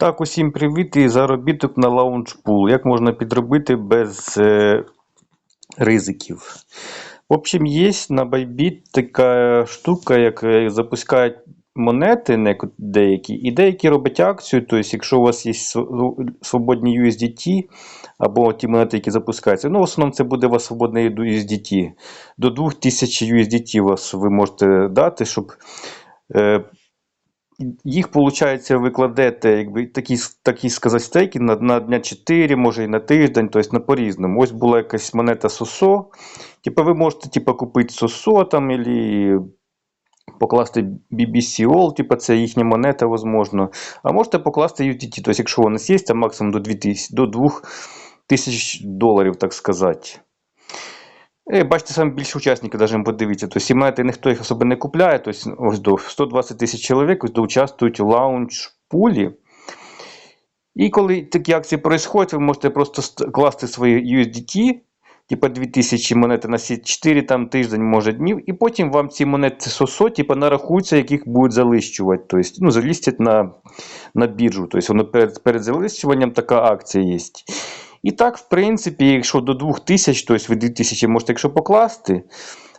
Так, усім привіт і заробіток на лаунчпул. Як можна підробити без е, ризиків? В общем, є на Bybit така штука, як е, запускають монети деякі, і деякі роблять акцію. Тобто, якщо у вас є свободні USDT або ті монети, які запускаються, ну в основному це буде у вас свободний USDT. До 2000 USDT вас ви можете дати, щоб. Їх, виходить, ви кладете, якби такі, такі сказати, стейки на, на дня 4, може і на тиждень, тобто на по-різному. Ось була якась монета SOSO. Типу, ви можете типу, купити SOSO там, або покласти BBC All, типу, це їхня монета, можливо. А можете покласти UTT, тобто, якщо у вас є, там максимум до 2000, до 2000 доларів, так сказати. Е, бачите, саме більше учасників, навіть подивіться. Тобто, і ніхто їх особо не купляє. Тобто, ось до 120 тисяч чоловік ось до участвують у лаунч-пулі. І коли такі акції происходять, ви можете просто ст- класти свої USDT, типа 2000 монети на 4 там, тиждень, може днів, і потім вам ці монети сосо, типа, нарахуються, яких будуть залищувати. Тобто, ну, залістять на, на біржу. Тобто, воно перед, перед залищуванням така акція є. І так, в принципі, якщо до 2000, тобто ви 2000 можете, якщо покласти,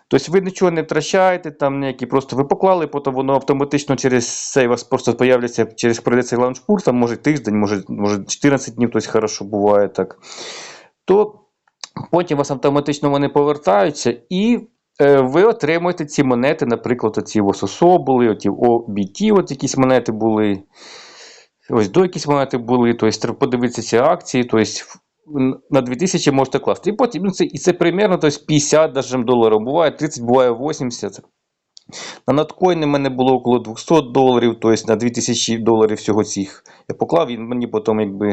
тобто ви нічого не втрачаєте, там ніякі, просто ви поклали, потім воно автоматично через цей у вас просто з'являться, через пройде цей лаунчпур, там може тиждень, може, може 14 днів, тобто хорошо буває так. То потім вас автоматично вони повертаються і. е, Ви отримуєте ці монети, наприклад, оці ОСОСО були, оті OBT, от якісь монети були. Ось до якісь монети були, тобто треба подивитися ці акції, тобто на 2000 можете класти. І потім це, і це примерно тобто 50 даже доларів, буває 30, буває 80. На наткоїни в мене було около 200 доларів, тобто на 2000 доларів всього цих. Я поклав, і мені потім, якби,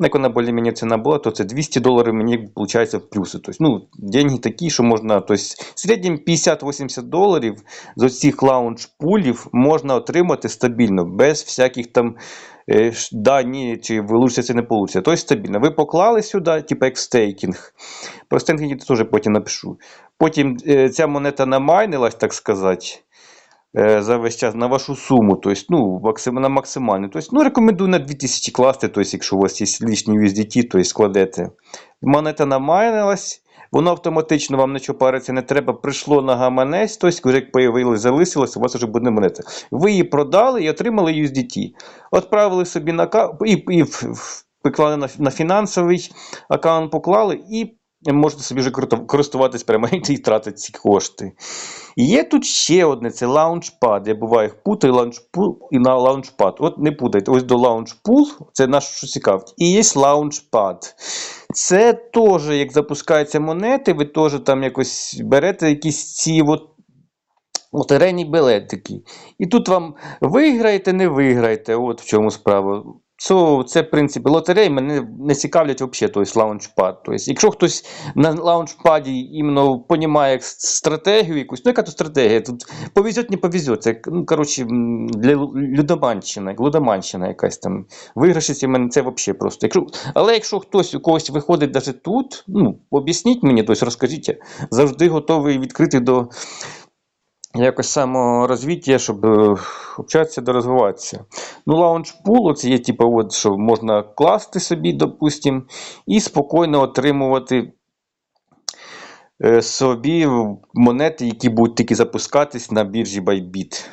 ну, як вона більш-менш ціна була, то це 200 доларів мені виходить в плюси. Тобто, ну, деньги такі, що можна, тобто, в середньому 50-80 доларів з оцих лаунч-пулів можна отримати стабільно, без всяких там да, ні, чи вилучиться, чи не вийде. Тобто стабільно. Ви поклали сюди, типу як стейкінг. Про стейкінг я теж потім напишу. Потім е, ця монета намайнилась, так сказати, е, за весь час на вашу суму, тобто, ну, на максимальну. Тобто, ну, рекомендую на 2000 класти, тобто, якщо у вас є лишні USDT, то складете. Монета намайнилась, воно автоматично вам нічого париться не треба, прийшло на гаманець, тобто, як появилось, залишилось, у вас вже буде монета. Ви її продали і отримали USDT. Отправили собі на і, і поклали на, на фінансовий аккаунт, поклали і можете собі вже користуватись прямо і тратити ці кошти. І є тут ще одне, це лаунчпад. Я буває їх путаю лаунчпул і на лаунчпад. От не путайте, ось до лаунчпул, це наш що цікавить. І є лаунчпад. Це теж, як запускаються монети, ви теж там якось берете якісь ці от лотерейні білетики. І тут вам виграєте, не виграєте. От в чому справа. Це, це в принципі, лотереї мене не цікавлять взагалі, тобто лаунчпад. Тобто, якщо хтось на лаунчпаді іменно понімає стратегію якусь, ну яка тут стратегія? Тут повезет, не повезет. Це, ну, коротше, для лю- людоманщина, лудоманщина якась там. Виграші мене це взагалі просто. Якщо, але якщо хтось у когось виходить навіть тут, ну, об'ясніть мені, тобто розкажіть, завжди готовий відкритий до якось саморозвиття, щоб е, общатися да розвиватися. Ну, лаунчпул, це є, типу, от, що можна класти собі, допустим, і спокійно отримувати е, собі монети, які будуть тільки запускатись на біржі Bybit.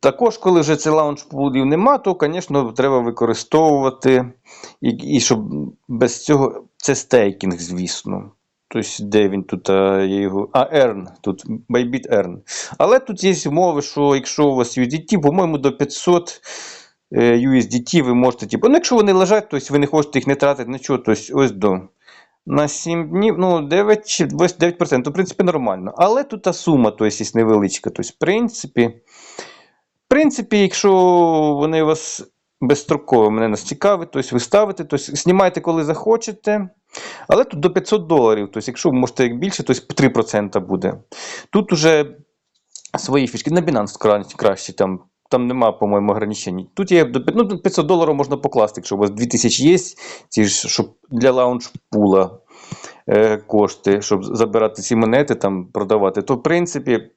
Також, коли вже цих лаунчпулів нема, то, звісно, треба використовувати, і, і щоб без цього це стейкінг, звісно. Тобто, де він тут, а, я його. А, Earn, тут Bybit Earn. Але тут є умови, що якщо у вас USDT, по-моєму, до 500 е, USDT ви можете, типу, ну якщо вони лежать, то ви не хочете їх не тратити, нічого, тобто ось до. На 7 днів, ну, 9, 9%, то, в принципі, нормально. Але тут та сума, тобто, є невеличка. Тобто, в принципі, в принципі, якщо вони вас безстроково мене нас цікавить, тобто ви ставите, тобто знімайте, коли захочете. Але тут до 500 доларів. Тобто, якщо можете як більше, то 3% буде. Тут уже свої фішки. На Binance краще там. Там нема, по-моєму, ограничень. Тут є до ну, 500 доларів можна покласти, якщо у вас 2000 є, ці ж, щоб для лаунч-пула е, кошти, щоб забирати ці монети, там продавати. То, в принципі,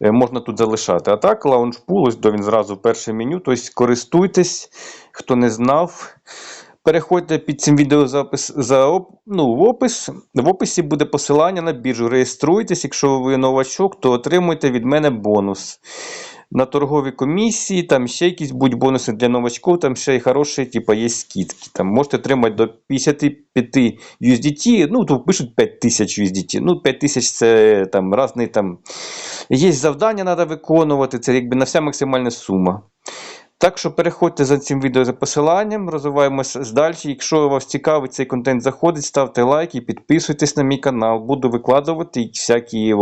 е, можна тут залишати. А так, лаунчпул, ось до він зразу перше меню. Тобто користуйтесь, хто не знав. Переходьте під цим відео за ну, в опис. В описі буде посилання на біржу. Реєструйтесь, якщо ви новачок, то отримуйте від мене бонус. На торговій комісії, там ще якісь будуть бонуси для новачків, там ще й хороші, типу, є скидки. Там можете отримати до 55 USDT, ну, тут пишуть 5000 USDT. Ну, 5000 це там різний там. Є завдання, треба виконувати, це якби на вся максимальна сума. Так що переходьте за цим відео за посиланням, розвиваємося далі. Якщо вас цікавить цей контент заходить, ставте лайки, підписуйтесь на мій канал. Буду викладувати всякі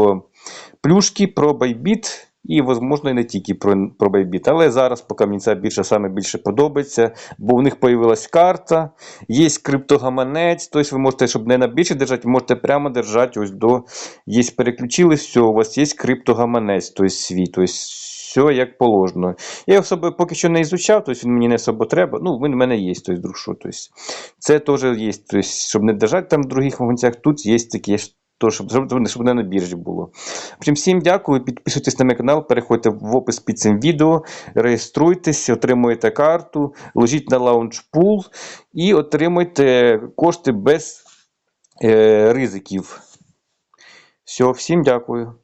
плюшки про Bybit і, можливо, і не тільки про, про Bybit. Але зараз, поки мені ця біржа саме більше подобається, бо у них з'явилась карта, є криптогаманець, тобто ви можете, щоб не на біржі держати, можете прямо держати ось до. Є переключили, все, у вас є криптогаманець, тобто свій, тобто все як положено. Я особо поки що не ізучав, тобто він мені не особо треба. Ну, він в мене є, тобто, друг що. Тобто, це теж є, тобто, щоб не держати там в других вагонцях, тут є таке, то, щоб, щоб не на біржі було. В всім дякую, підписуйтесь на мій канал, переходьте в опис під цим відео, реєструйтесь, отримуєте карту, ложіть на лаунчпул і отримуйте кошти без е, ризиків. Все, всім дякую.